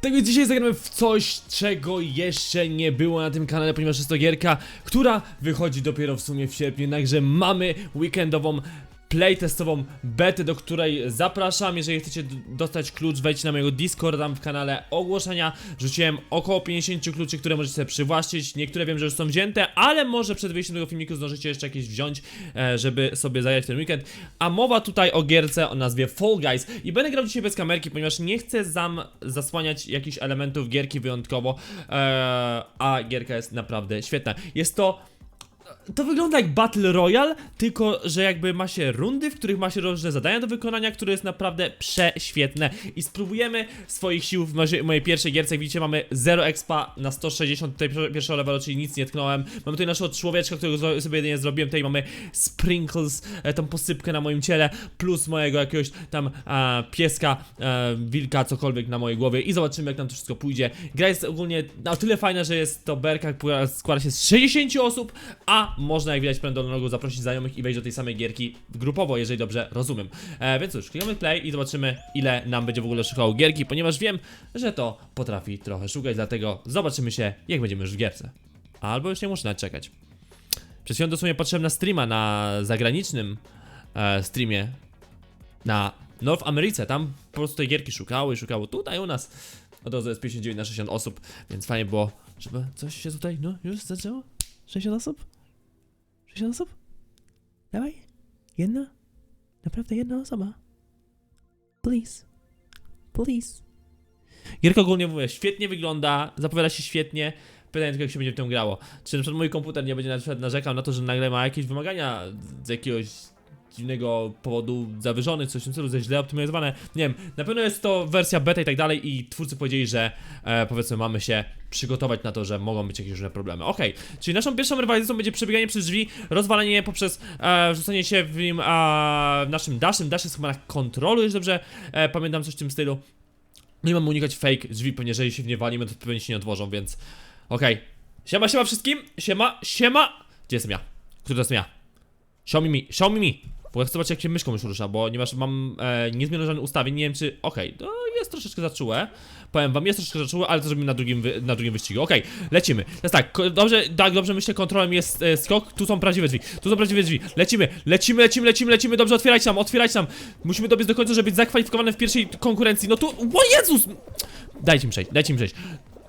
Tak więc dzisiaj zagramy w coś, czego jeszcze nie było na tym kanale, ponieważ jest to gierka, która wychodzi dopiero w sumie w sierpniu, także mamy weekendową playtestową betę, do której zapraszam. Jeżeli chcecie dostać klucz, wejdźcie na mojego Discorda, tam w kanale ogłoszenia. Rzuciłem około 50 kluczy, które możecie sobie przywłaszczyć. Niektóre wiem, że już są wzięte, ale może przed wyjściem tego filmiku zdążycie jeszcze jakieś wziąć, e, żeby sobie w ten weekend. A mowa tutaj o gierce o nazwie Fall Guys i będę grał dzisiaj bez kamerki, ponieważ nie chcę zam zasłaniać jakichś elementów gierki wyjątkowo, e, a gierka jest naprawdę świetna. Jest to to wygląda jak Battle Royale, tylko że jakby ma się rundy, w których ma się różne zadania do wykonania, które jest naprawdę prześwietne. I spróbujemy swoich sił w moje- mojej pierwszej gierce. Jak widzicie, mamy 0 expa na 160 tutaj pie- pierwszego levelu, czyli nic nie tknąłem. Mamy tutaj naszego człowieczka, którego sobie jedynie zrobiłem. Tutaj mamy sprinkles, e, tą posypkę na moim ciele, plus mojego jakiegoś tam e, pieska, e, wilka, cokolwiek na mojej głowie. I zobaczymy, jak nam to wszystko pójdzie. Gra jest ogólnie na tyle fajna, że jest to berka, która składa się z 60 osób, a można, jak widać, prędzej do nogu zaprosić znajomych i wejść do tej samej gierki grupowo, jeżeli dobrze rozumiem. E, więc cóż, klikamy play i zobaczymy, ile nam będzie w ogóle szukało gierki, ponieważ wiem, że to potrafi trochę szukać, dlatego zobaczymy się, jak będziemy już w gierce. Albo już nie muszę nawet czekać. Przed chwilą dosłownie patrzyłem na streama na zagranicznym e, streamie na North Americe, tam po prostu tej gierki szukały, szukało tutaj u nas. Od razu jest 59 na 60 osób, więc fajnie było, żeby coś się tutaj, no już zaczęło? 60 osób? 60 osób? Dawaj, jedna? Naprawdę jedna osoba? Please. Please. Gierka ogólnie mówię, świetnie wygląda, zapowiada się świetnie. Pytanie tylko jak się będzie w tym grało. Czy na przykład mój komputer nie będzie na przykład narzekał na to, że nagle ma jakieś wymagania z jakiegoś dziwnego powodu zawyżony, coś w tym celu, ze źle optymalizowane. Nie wiem, na pewno jest to wersja beta i tak dalej i twórcy powiedzieli, że e, powiedzmy mamy się przygotować na to, że mogą być jakieś różne problemy. Okej, czyli naszą pierwszą rywalizacją będzie przebieganie przez drzwi, rozwalanie je poprzez e, rzucanie się w nim a, naszym dashem. Dash jest chyba na kontrolu, już dobrze e, pamiętam coś w tym stylu. No i mamy unikać fake drzwi, pewnie jeżeli się w nie walimy, to pewnie się nie odłożą, więc... Okej. Siema, siema wszystkim! Siema, siema! Gdzie jestem ja? Który to jestem ja? Me, show me me! Bo chcę zobaczyć jak się myszką już rusza, bo ponieważ mam e, żadnych ustawień, nie wiem czy... Okej, to jest troszeczkę zaczułe. Powiem wam, jest troszeczkę zaczułe, ale to zrobimy na drugim, wy, na drugim wyścigu. Okej, lecimy. Teraz tak, dobrze, tak, dobrze myślę, kontrolem jest e, skok, tu są prawdziwe drzwi, tu są prawdziwe drzwi. Lecimy, lecimy, lecimy, lecimy, lecimy, dobrze, otwierajcie tam, otwierajcie tam. Musimy dobiec do końca, żeby być zakwalifikowany w pierwszej konkurencji. No tu, o Jezus! Dajcie mi przejść, dajcie mi przejść.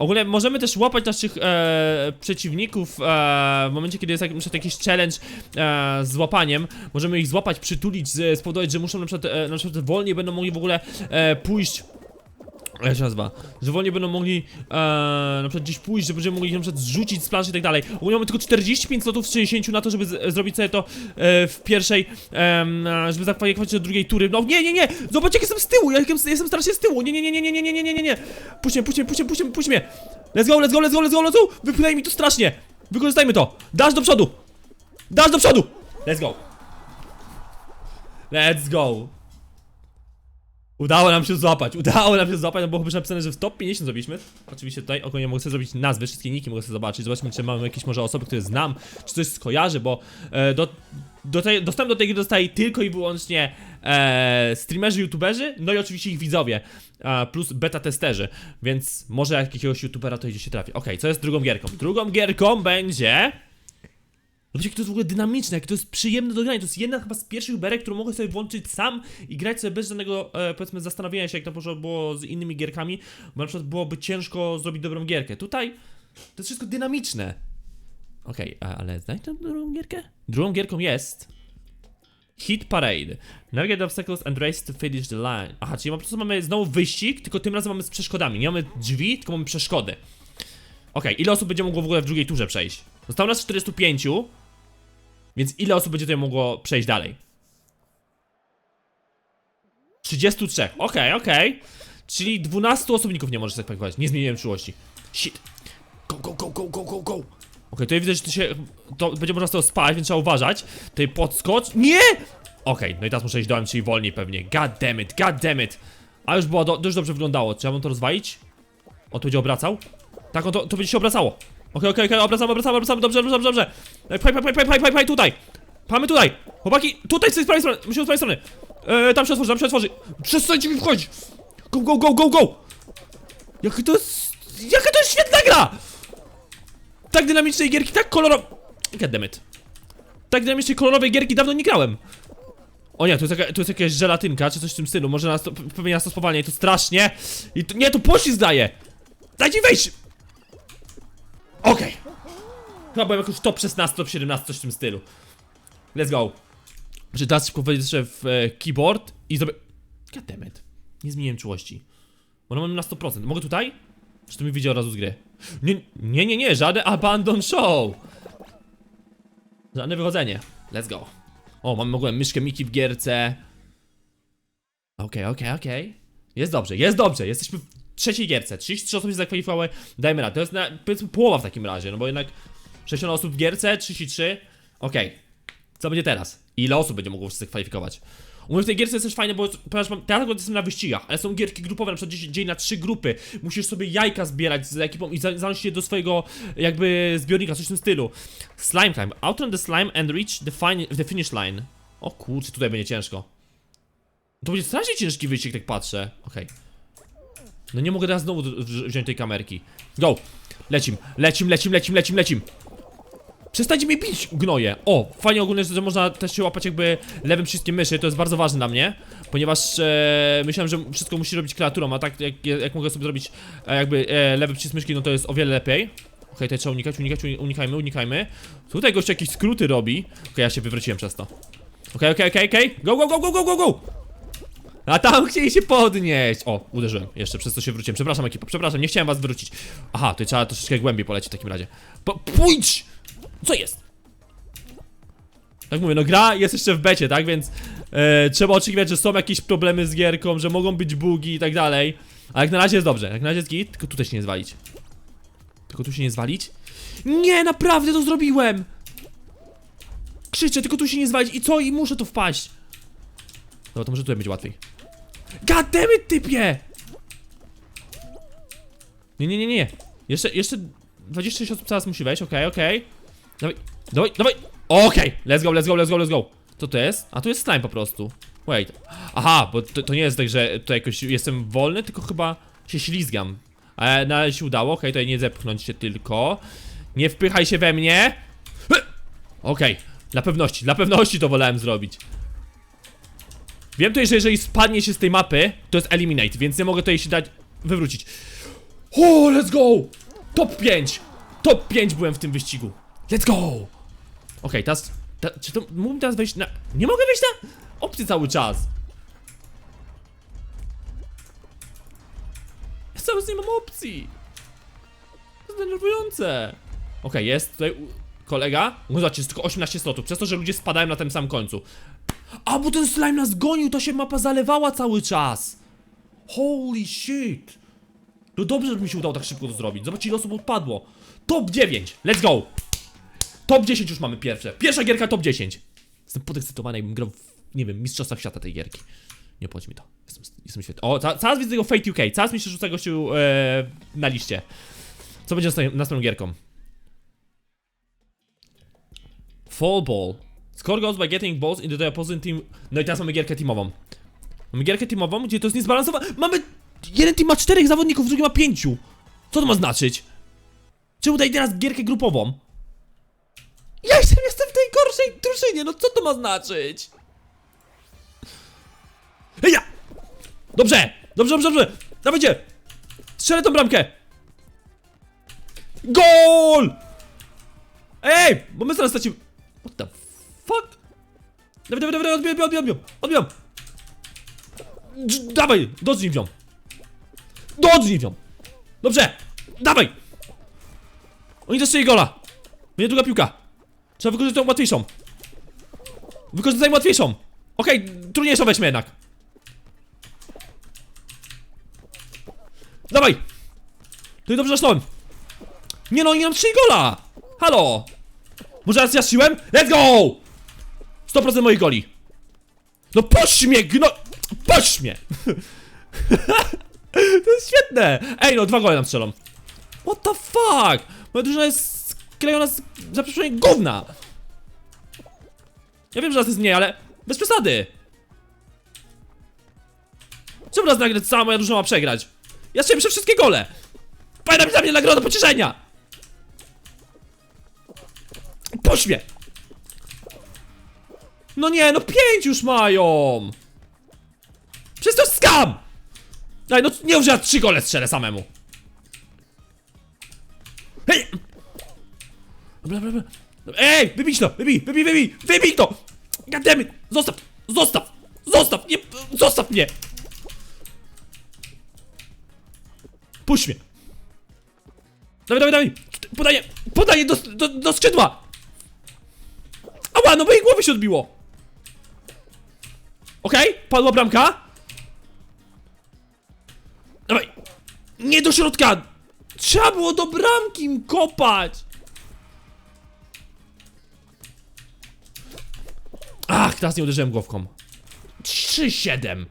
Ogólnie możemy też łapać naszych e, przeciwników e, w momencie, kiedy jest na przykład jakiś challenge e, z łapaniem. Możemy ich złapać, przytulić, spowodować, że muszą na przykład, e, na przykład wolniej będą mogli w ogóle e, pójść. Jak się nazywa? Że wolniej będą mogli e, na przykład gdzieś pójść, że będziemy mogli na przykład zrzucić z planszy i tak dalej. Ogólnie mamy tylko 45 slotów z 60 na to, żeby zrobić sobie to e, w pierwszej, e, żeby zakwalifikować się do drugiej tury. No nie, nie, nie! Zobacz jak jestem z tyłu, ja jestem, jestem strasznie z tyłu. Nie, nie, nie, nie, nie, nie, nie, nie, nie, nie, nie. Puść mnie, puść mnie, puść mnie, puść mnie, puść mnie. Let's go, let's go, let's go, let's go, let's go! Wypchnęli mi to strasznie! Wykorzystajmy to! Dasz do przodu! Dasz do przodu! Let's go! Let's go! Udało nam się złapać, udało nam się złapać, no bo chyba napisane, że w top 50 zrobiliśmy. Oczywiście tutaj ogólnie mogę sobie zrobić nazwy, wszystkie niki mogę sobie zobaczyć. Zobaczmy, czy mamy jakieś może osoby, które znam, czy coś skojarzy, bo e, do, do tej, dostęp do tej gry dostaje tylko i wyłącznie e, streamerzy, youtuberzy, no i oczywiście ich widzowie, e, plus beta testerzy, więc może jakiegoś youtubera to gdzieś się trafi. Okej, co jest drugą gierką? Drugą gierką będzie... Zobaczcie, jak to jest w ogóle dynamiczne, jak to jest przyjemne do grania. To jest jedna chyba z pierwszych berek, którą mogę sobie włączyć sam i grać sobie bez żadnego, e, powiedzmy, zastanowienia się, jak to może było z innymi gierkami, bo na przykład byłoby ciężko zrobić dobrą gierkę. Tutaj to jest wszystko dynamiczne. Okej, a- ale znajdź tam drugą gierkę? Drugą gierką jest... Hit Parade. Navigate obstacles and race to finish the line. Aha, czyli po prostu mamy znowu wyścig, tylko tym razem mamy z przeszkodami. Nie mamy drzwi, tylko mamy przeszkody. Okej, ile osób będzie mogło w ogóle w drugiej turze przejść? Zostało nas 45, więc ile osób będzie tutaj mogło przejść dalej? 33. Okej, okej. Czyli 12 osobników nie może tak kwalifikować. Nie zmieniłem czułości. Shit. Go, go, go, go, go, go, go. Okej, tutaj widzę, że to się. To będzie można z tego spać, więc trzeba uważać. Tutaj podskocz. Nie! Okej, no i teraz muszę iść dołem, czyli wolniej pewnie. God damn it, god damn it. A już było, do, dobrze wyglądało. Czy ja mam to rozwalić? On to będzie obracał? Tak, on to, to będzie się obracało. Okej, okej, okej, obracamy, obracamy, obracamy, dobrze, dobrze, dobrze, dobrze. Paj, paj, paj, paj, paj, tutaj. Pamy tutaj. Chłopaki, tutaj z tej prawej strony, musimy z prawej strony. E, tam się otworzy, tam się otworzy. Przestańcie mi wchodzić. Go, go, go, go, go. Jak to jest... Jaka to jest świetna gra! Tak dynamicznej gierki, tak kolorowej... Goddammit. Tak dynamicznej kolorowej gierki dawno nie grałem. O nie, tu jest, jaka, tu jest jakaś żelatynka, czy coś w tym stylu. Może nas to, pewnie nas to spowalnia i to strasznie. I to, nie, to poślizg daje! Dajcie wejść! Okej. Chyba byłem jakoś top 16, top 17, coś w tym stylu. Let's go. Muszę teraz szybko wejść w e, keyboard i zrobię... Goddammit. Nie zmieniłem czułości. Bo mam na 100%. Mogę tutaj? Czy to mi wyjdzie od razu z gry? Nie, nie, nie, nie, żaden abandon show! Żadne wychodzenie. Let's go. O, mam mogłem myszkę Miki w gierce. Okej, okej, okej. Jest dobrze, jest dobrze. Jesteśmy w trzeciej gierce. 33 osób się zakwalifikowały. Dajmy radę. To jest na, powiedzmy połowa w takim razie, no bo jednak 60 osób w gierce, 33. Okej. Co będzie teraz? Ile osób będzie mogło się zakwalifikować? U mnie w tej gierce jest też fajne, bo ponieważ mam, teraz jestem na wyścigach, ale są gierki grupowe, na przykład dzień, dzień na trzy grupy. Musisz sobie jajka zbierać z ekipą i za- zanosić je do swojego jakby zbiornika, coś w tym stylu. Slime climb. Outrun the slime and reach the, fin the finish line. O kurczę, tutaj będzie ciężko. To będzie strasznie ciężki wyścig, tak patrzę. Okej. No nie mogę teraz znowu wziąć tej kamerki. Go! Lecim, lecim, lecim, lecim, lecim, lecim. Przestańcie mnie bić, gnoje! O, fajnie ogólnie, że można też się łapać jakby lewym przyciskiem myszy, to jest bardzo ważne dla mnie, ponieważ e, myślałem, że wszystko musi robić klawiaturą, a tak jak, jak mogę sobie zrobić e, jakby e, lewy przycisk myszki, no to jest o wiele lepiej. Okej, tutaj trzeba unikać, unikać, uni- unikajmy, unikajmy. Tutaj gość jakieś skróty robi. Okej, ja się wywróciłem przez to. Okej, okej, okej, okej. Go, go, go, go, go, go, go! A tam chcieli się podnieść! O, uderzyłem jeszcze, przez to się wróciłem. Przepraszam ekipa, przepraszam, nie chciałem was wrócić. Aha, to trzeba troszeczkę głębiej polecieć w takim razie. Po, pójdź! Co jest? Tak mówię, no gra jest jeszcze w becie, tak? Więc e, trzeba oczekiwać, że są jakieś problemy z gierką, że mogą być bugi i tak dalej. A jak na razie jest dobrze, jak na razie jest git, tylko tutaj się nie zwalić. Tylko tu się nie zwalić? Nie, naprawdę to zrobiłem! Krzyczę, tylko tu się nie zwalić i co? I muszę tu wpaść. No to może tutaj będzie łatwiej. God damn it, typie! Nie, nie, nie, nie. Jeszcze, jeszcze 26 osób zaraz musi wejść, okej, okej. Dawaj, dawaj, dawaj! Okej, let's go, let's go, let's go, let's go. Co to jest? A tu jest slime po prostu. Wait. Aha, bo to, to nie jest tak, że tutaj jakoś jestem wolny, tylko chyba się ślizgam. Ale na razie się udało, okej, tutaj nie zepchnąć się tylko. Nie wpychaj się we mnie! Okej, dla pewności, dla pewności to wolałem zrobić. Wiem tutaj, że jeżeli spadnie się z tej mapy, to jest eliminate, więc nie mogę tutaj się dać wywrócić. O, let's go! Top 5! Top 5 byłem w tym wyścigu. Let's go! Okej, teraz. Ta, czy to. Mógłbym teraz wejść na. Nie mogę wejść na opcję cały czas. Ja cały czas nie mam opcji. To jest denerwujące. Okej, jest tutaj kolega. No zobaczcie, jest tylko 18 slotów, przez to, że ludzie spadają na tym samym końcu. A, bo ten slime nas gonił, to się mapa zalewała cały czas. Holy shit. No dobrze, że mi się udało tak szybko to zrobić. Zobaczcie, ile osób odpadło. Top 9, let's go. Top 10 już mamy pierwsze. Pierwsza gierka top 10. Jestem podekscytowany, jakbym grał w, nie wiem, mistrzostwach świata tej gierki. Nie obchodzi mi to. Jestem, jestem świetny. O, ca- widzę tego Fate UK. Zaraz mi się rzuca gościu e, na liście. Co będzie następną gierką? Fall Ball. Score goes by getting balls into the opposing team. No i teraz mamy gierkę teamową. Mamy gierkę teamową, gdzie to jest niezbalansowane. Mamy. Jeden team ma czterech zawodników, drugi ma pięciu. Co to ma znaczyć? Czemu daj teraz gierkę grupową? Ja jestem, w tej gorszej drużynie, no co to ma znaczyć? Heja! Dobrze! Dobrze, dobrze, dobrze! Dawajcie! Strzelę tą bramkę! GOL! Ej! Bo my zaraz stracimy... What the fuck? Dawaj, dawaj, dawaj, odbijam, odbijam, odbijam, odbijam! Dż- Dawaj, dodźnij ją! Dodźnij ją! Dobrze! Dawaj! Oni zastrzeli gola! Będzie druga piłka! Trzeba wykorzystać tą łatwiejszą! Wykorzystajmy łatwiejszą! Okej, trudniejszą weźmy jednak! Dawaj! To i dobrze zasznąłem! Nie no, oni nam strzeli gola! Halo! Może raz ja strzeliłem? Let's go! 100% moich goli! No puść mnie, gno... Puść mnie! to jest świetne! Ej no, dwa gole nam strzelą. What the fuck? Moja drużyna jest sklejona z... za przeproszeniem gówna! Ja wiem, że raz jest mniej, ale bez przesady! Czemu raz nagle cała moja drużyna ma przegrać? Ja strzeliłem przez wszystkie gole! Powinna być dla mnie nagroda pocieszenia! Puść mnie! No nie, no pięć już mają! Przecież to skam! Daj, no nie że ja trzy gole strzelę samemu. Hej! Dobra, dobra, dobra. Ej, wybij to, wybij, wybij, wybij, wybij to! Goddammit! Zostaw, zostaw, zostaw, nie, zostaw mnie! Puść mnie! Dawaj, dawaj, dawaj! Podaję, podaję do, do, do skrzydła! Ała, no bo jej głowy się odbiło! Okej, padła bramka. Dawaj! Nie do środka! Trzeba było do bramki kopać! Ach, teraz nie uderzyłem głowką. 3-7.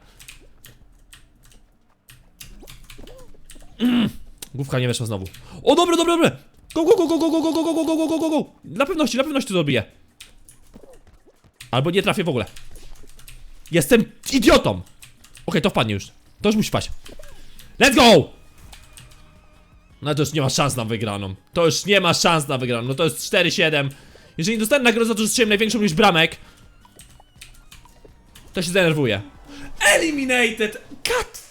Mm. Główka nie weszła znowu. O, dobre, dobre, dobre! Go, go, go, go, go, go, go, go, go, go, go, go, go, go! Dla pewności, dla pewności to zrobię. Albo nie trafię w ogóle. Jestem idiotą! Okej, to wpadnie już. To już musi paść. Let's go! No to już nie ma szans na wygraną. To już nie ma szans na wygraną. No to jest 4-7. Jeżeli dostanę nagrodę za to, że strzeliłem największą liczbę bramek, to się zdenerwuję. Eliminated! God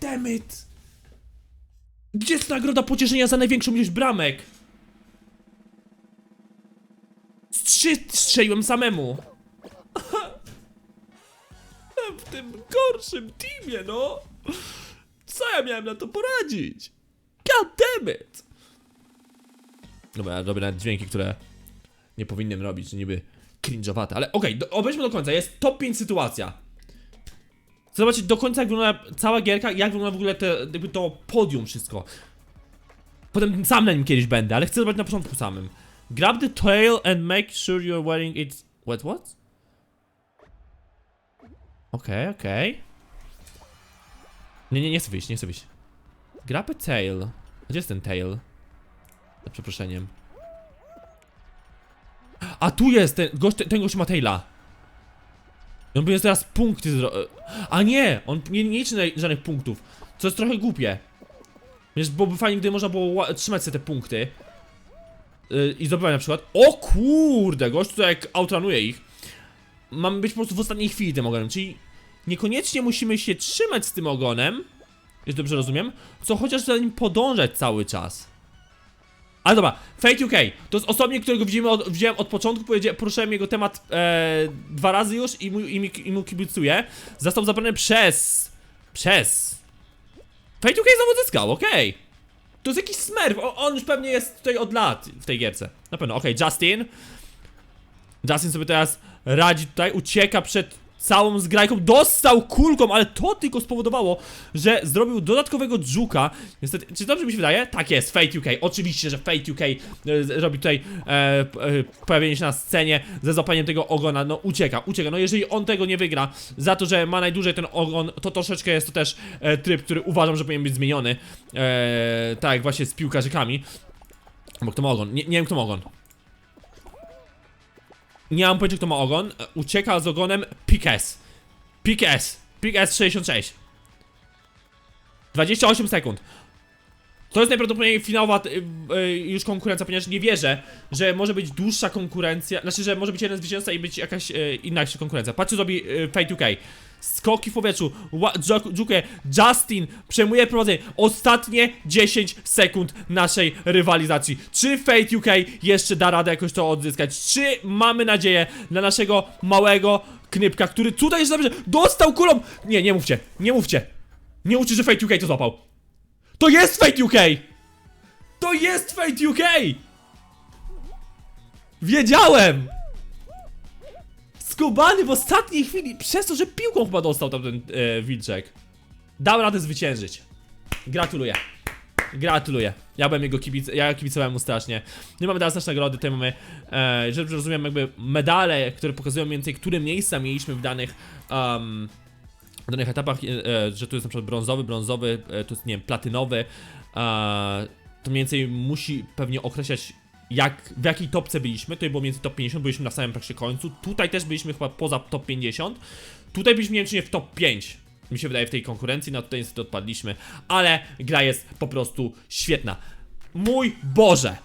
damn it! Gdzie jest nagroda pocieszenia za największą ilość bramek? Trzy strzeliłem samemu. W tym gorszym teamie, no. Co ja miałem na to poradzić? God damn it! Dobra, robię nawet dźwięki, które nie powinienem robić, niby cringe'owate, ale okej, okay, obejrzmy do końca, jest top 5 sytuacja. Chcę zobaczyć do końca jak wygląda cała gierka jak wygląda w ogóle te, jakby to podium wszystko. Potem sam na nim kiedyś będę, ale chcę zobaczyć na początku samym. Grab the tail and make sure you're wearing it... What, what? Okej, okej. Nie, nie, nie chcę wyjść, nie chcę wyjść. Grab a tail. Gdzie jest ten tail? Za przeproszeniem. A tu jest ten gość, ten, gość ma taila. On będzie teraz punkty zro... A nie! On nie, nie liczy żadnych punktów. Co jest trochę głupie. Więc byłoby fajnie, gdyby można było trzymać sobie te punkty. Yy, I zdobywać na przykład. O kurde, gość tutaj jak outranuje ich. Mamy być po prostu w ostatniej chwili tym ogonem, czyli niekoniecznie musimy się trzymać z tym ogonem. Jeśli dobrze rozumiem. Co chociaż za nim podążać cały czas. Ale dobra, Fate UK. To jest osobnik, którego widzimy od, widziałem od początku, poruszyłem jego temat e, dwa razy już i mu, i, i mu kibicuję. Został zabrany przez... Przez... Fate UK znowu zyskał, okej. To jest jakiś smerf, o, on już pewnie jest tutaj od lat w tej gierce. Na pewno, okej, Justin. Justin sobie teraz radzi tutaj, ucieka przed całą zgrajką, dostał kulką, ale to tylko spowodowało, że zrobił dodatkowego dżuka. Niestety, czy dobrze mi się wydaje? Tak jest, Fate UK. Oczywiście, że Fate UK e, robi tutaj e, e, pojawienie się na scenie ze złapaniem tego ogona. No ucieka, ucieka. No jeżeli on tego nie wygra, za to, że ma najdłużej ten ogon, to troszeczkę jest to też e, tryb, który uważam, że powinien być zmieniony. E, tak, właśnie z piłkarzykami. Bo kto ma ogon? Nie, nie wiem kto ma ogon. Nie mam pojęcia kto ma ogon. Ucieka z ogonem Pikes. Pikes. Pikes 66. 28 sekund. To jest najprawdopodobniej finałowa y, y, już konkurencja, ponieważ nie wierzę, że może być dłuższa konkurencja, znaczy, że może być jeden zwycięzca i być jakaś y, inna konkurencja. Patrzcie, zrobi y, Fate UK. Skoki w powietrzu, dziękuję. Justin przejmuje prowadzenie. Ostatnie 10 sekund naszej rywalizacji. Czy Fate UK jeszcze da radę jakoś to odzyskać? Czy mamy nadzieję na naszego małego knypka, który tutaj jeszcze dobrze dostał kulą? Nie, nie mówcie, nie mówcie. Nie mówcie, że Fate UK to złapał. To jest Fate UK! To jest Fate UK! Wiedziałem! Skubany w ostatniej chwili, przez to, że piłką chyba dostał tamten e, wilczek. Dał radę zwyciężyć. Gratuluję. Gratuluję. Ja byłem jego kibic, ja kibicowałem mu strasznie. Nie mamy teraz nasze nagrody, tutaj mamy, e, że rozumiem, jakby medale, które pokazują mniej więcej, które miejsca mieliśmy w danych, um, w danych etapach, e, e, że tu jest na przykład brązowy, brązowy, e, tu jest, nie wiem, platynowy, to mniej więcej musi pewnie określać jak, w jakiej topce byliśmy, tutaj było więcej top 50, byliśmy na samym praktycznie końcu, tutaj też byliśmy chyba poza top 50, tutaj byliśmy nie wiem czy nie w top 5, mi się wydaje, w tej konkurencji, no tutaj niestety odpadliśmy, ale gra jest po prostu świetna. Mój Boże!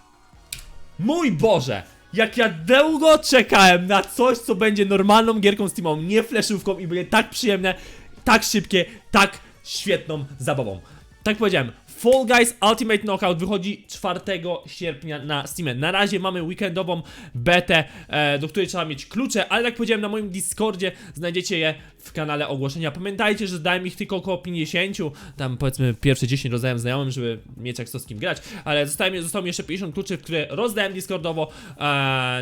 Mój Boże! Jak ja długo czekałem na coś, co będzie normalną gierką Steamową, nie fleszówką i będzie tak przyjemne, tak szybkie, tak świetną zabawą. Tak powiedziałem, Fall Guys Ultimate Knockout wychodzi 4 sierpnia na Steamie. Na razie mamy weekendową betę, e, do której trzeba mieć klucze, ale jak powiedziałem na moim Discordzie, znajdziecie je w kanale ogłoszenia. Pamiętajcie, że dałem ich tylko około 50, tam powiedzmy pierwsze 10 rozdałem znajomym, żeby mieć jak to z kim grać, ale zostało mi, zostało mi jeszcze 50 kluczy, które rozdałem Discordowo e,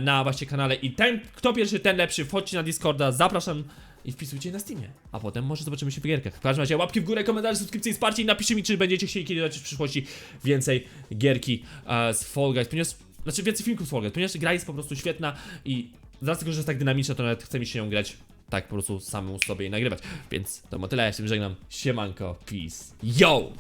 na właśnie kanale i ten, kto pierwszy, ten lepszy, wchodźcie na Discorda, zapraszam i wpisujcie na Steamie. A potem może zobaczymy się w gierkach. W każdym razie łapki w górę, komentarze, subskrypcje i wsparcie i napiszcie mi, czy będziecie chcieli kiedyś dać w przyszłości więcej gierki e, z Fall Guys, ponieważ, znaczy więcej filmików z Fall Guys, ponieważ gra jest po prostu świetna i z racji tego, że jest tak dynamiczna, to nawet chce mi się ją grać tak po prostu samemu sobie i nagrywać. Więc to ma tyle, ja się żegnam. Siemanko, peace. Yo!